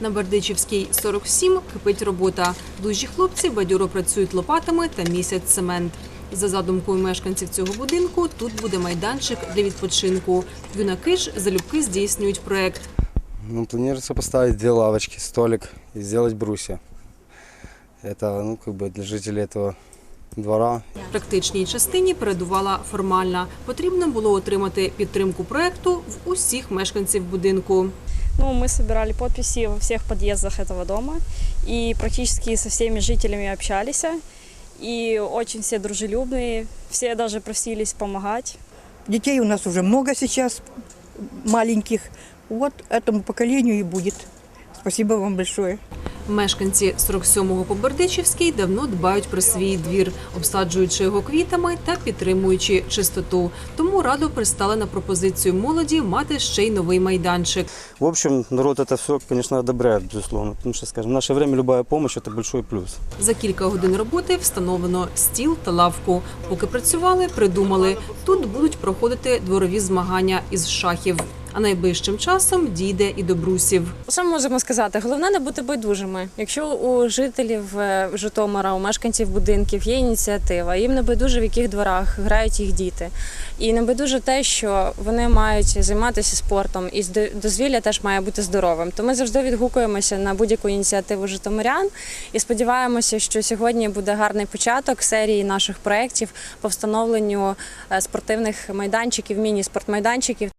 На Бердичівській 47 кипить робота. Дужі хлопці бадьоро працюють лопатами та місяць цемент. За задумкою мешканців цього будинку, тут буде майданчик для відпочинку. Юнаки ж залюбки здійснюють проект. Ну, планируется поставить две лавочки, столик и сделать брусья. Это, ну, как бы для жителей этого двора. Практичній частині передувала формальна. Потрібно було отримати підтримку проекту в усіх мешканців будинку. Ну, мы собирали подписи во всех подъездах этого дома и практически со всеми жителями общались. И очень все дружелюбные, все даже просились помогать. Детей у нас уже много сейчас, маленьких. Вот этому поколению и будет. Спасибо вам большое. Мешканці 47-го по Бердичівській давно дбають про свій двір, обсаджуючи його квітами та підтримуючи чистоту. Тому радо пристали на пропозицію молоді мати ще й новий майданчик. В общем, народ это все, конечно, одобряет, безусловно. Потому что, скажем, в наше время любая помощь – это большой плюс. За кілька годин роботи встановлено стіл та лавку. Поки працювали, придумали. Тут будуть проходити дворові змагання із шахів. А найближчим часом дійде і до брусів. Що ми можемо сказати? Головне не бути байдужими. Якщо у жителів е, Житомира, у мешканців будинків є ініціатива, їм не байдуже, в яких дворах грають їх діти. І не байдуже те, що вони мають займатися спортом, і дозвілля теж має бути здоровим. То ми завжди відгукуємося на будь-яку ініціативу житомирян і сподіваємося, що сьогодні буде гарний початок серії наших проєктів по встановленню е, спортивних майданчиків, міні-спортмайданчиків